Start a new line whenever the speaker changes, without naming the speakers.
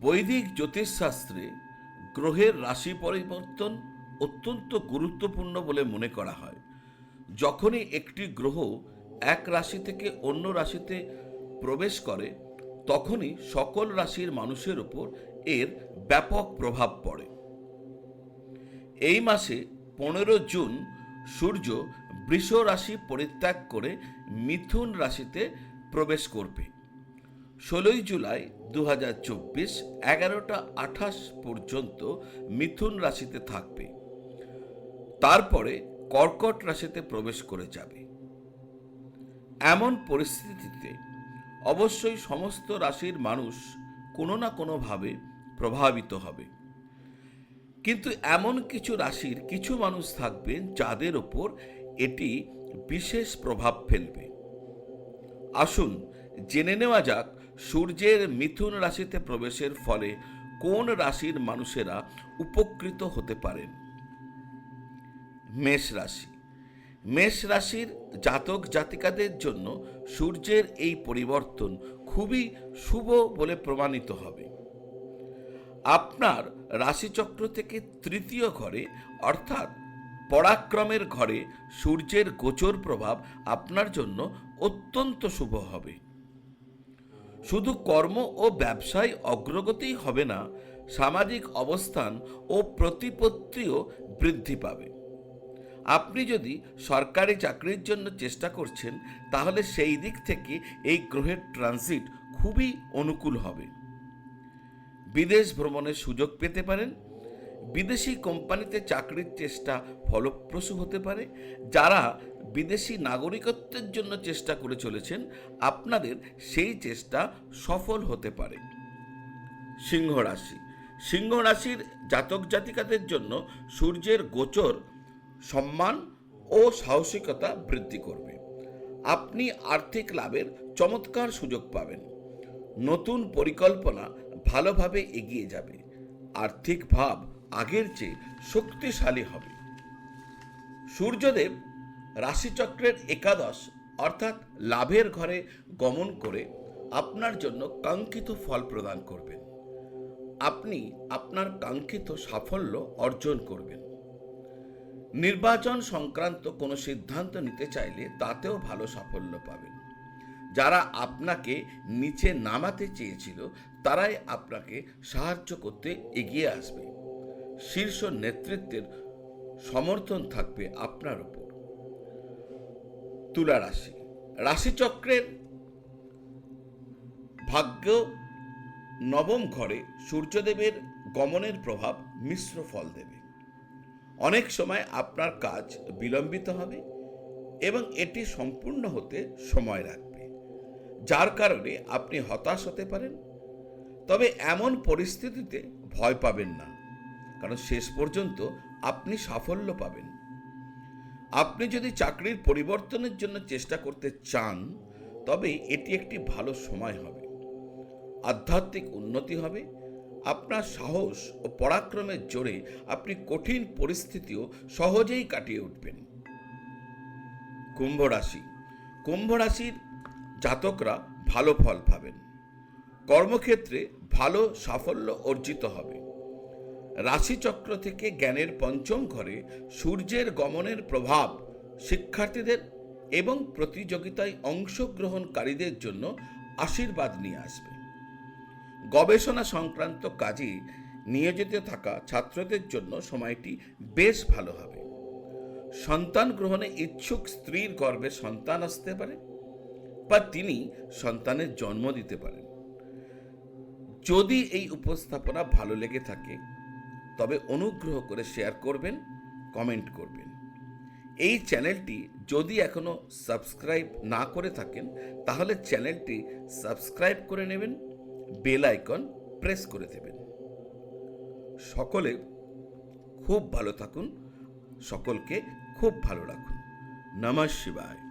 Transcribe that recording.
বৈদিক জ্যোতিষশাস্ত্রে গ্রহের রাশি পরিবর্তন অত্যন্ত গুরুত্বপূর্ণ বলে মনে করা হয়। যখনই একটি গ্রহ এক রাশি থেকে অন্য রাশিতে প্রবেশ করে, তখনই সকল রাশির মানুষের উপর এর ব্যাপক প্রভাব পড়ে। এই মাসে পনেরো জুন সূর্য বৃষ রাশি পরিত্যাগ করে মিথুন রাশিতে প্রবেশ করবে। ষোলোই জুলাই দু হাজার চব্বিশ এগারোটা আঠাশ পর্যন্ত মিথুন রাশিতে থাকবে। তারপরে কর্কট রাশিতে প্রবেশ করে যাবে। এমন পরিস্থিতিতে অবশ্যই সমস্ত রাশির মানুষ কোনো না কোনোভাবে প্রভাবিত হবে। কিন্তু এমন কিছু রাশির কিছু মানুষ থাকবেন যাদের ওপর এটি বিশেষ প্রভাব ফেলবে। আসুন জেনে নেওয়া যাক সূর্যের মিথুন রাশিতে প্রবেশের ফলে কোন রাশির মানুষেরা উপকৃত হতে পারেন? মেষ রাশি। মেষ রাশির জাতক জাতিকাদের জন্য সূর্যের এই পরিবর্তন খুবই শুভ বলে প্রমাণিত হবে। আপনার রাশিচক্র থেকে তৃতীয় ঘরে, অর্থাৎ পরাক্রমের ঘরে সূর্যের গোচর প্রভাব আপনার জন্য অত্যন্ত শুভ হবে। শুধু কর্ম ও ব্যবসায় অগ্রগতিই হবে না, সামাজিক অবস্থান ও প্রতিপত্তিও বৃদ্ধি পাবে। আপনি যদি সরকারি চাকরির জন্য চেষ্টা করছেন, তাহলে সেই দিক থেকে এই গ্রহের ট্রানজিট খুবই অনুকূল হবে। বিদেশ ভ্রমণের সুযোগ পেতে পারেন বিদেশি কোম্পানিতে চাকরির চেষ্টা ফলপ্রসূ হতে পারে। যারা বিদেশি নাগরিকত্বের জন্য চেষ্টা করে চলেছেন, আপনাদের সেই চেষ্টা সফল হতে পারে। সিংহ রাশি। সিংহ রাশির জাতক জাতিকাদের জন্য সূর্যের গোচর সম্মান ও সাহসিকতা বৃদ্ধি করবে। আপনি আর্থিক লাভের চমৎকার সুযোগ পাবেন। নতুন পরিকল্পনা ভালোভাবে এগিয়ে যাবে। আর্থিক ভাব আগের চেয়ে শক্তিশালী হবে। সূর্যদেব রাশিচক্রের একাদশ, অর্থাৎ লাভের ঘরে গমন করে আপনার জন্য কাঙ্ক্ষিত ফল প্রদান করবেন। আপনি আপনার কাঙ্ক্ষিত সাফল্য অর্জন করবেন। নির্বাচন সংক্রান্ত কোনো সিদ্ধান্ত নিতে চাইলে তাতেও ভালো সাফল্য পাবেন। যারা আপনাকে নিচে নামাতে চেয়েছিল, তারাই আপনাকে সাহায্য করতে এগিয়ে আসবে। শীর্ষ নেতৃত্বের সমর্থন থাকবে আপনার উপর। তুলা রাশি। রাশিচক্রের ভাগ্য নবম ঘরে সূর্যদেবের গমনের প্রভাব মিশ্র ফল দেবে। অনেক সময় আপনার কাজ বিলম্বিত হবে এবং এটি সম্পূর্ণ হতে সময় লাগবে, যার কারণে আপনি হতাশ হতে পারেন। তবে এমন পরিস্থিতিতে ভয় পাবেন না। কারণ শেষ পর্যন্ত আপনি সাফল্য পাবেন। আপনি যদি চাকরির পরিবর্তনের জন্য চেষ্টা করতে চান, তবে এটি একটি ভালো সময় হবে। আধ্যাত্মিক উন্নতি হবে। আপনার সাহস ও পরাক্রমের জোরে আপনি কঠিন পরিস্থিতিও সহজেই কাটিয়ে উঠবেন। কুম্ভ রাশি। কুম্ভ রাশির জাতকরা ভালো ফল পাবেন। কর্মক্ষেত্রে ভালো সাফল্য অর্জিত হবে। রাশিচক্র থেকে জ্ঞানের পঞ্চম ঘরে সূর্যের গমনের প্রভাব শিক্ষার্থীদের এবং প্রতিযোগিতায় অংশগ্রহণকারীদের জন্য আশীর্বাদ নিয়ে আসবে। গবেষণা সংক্রান্ত কাজে নিয়োজিত থাকা ছাত্রদের জন্য সময়টি বেশ ভালো হবে। সন্তান গ্রহণে ইচ্ছুক স্ত্রীর গর্ভে সন্তান আসতে পারে বা তিনি সন্তানের জন্ম দিতে পারেন। যদি এই উপস্থাপনা ভালো লেগে থাকে তবে অনুগ্রহ করে শেয়ার করবেন কমেন্ট করবেন। এই চ্যানেলটি যদি এখনও সাবস্ক্রাইব না করে থাকেন, তাহলে চ্যানেলটি সাবস্ক্রাইব করে নেবেন বেল আইকন প্রেস করে দেবেন। সকলে খুব ভালো থাকুন, সকলকে খুব ভালো রাখুন। নমঃ শিবায়।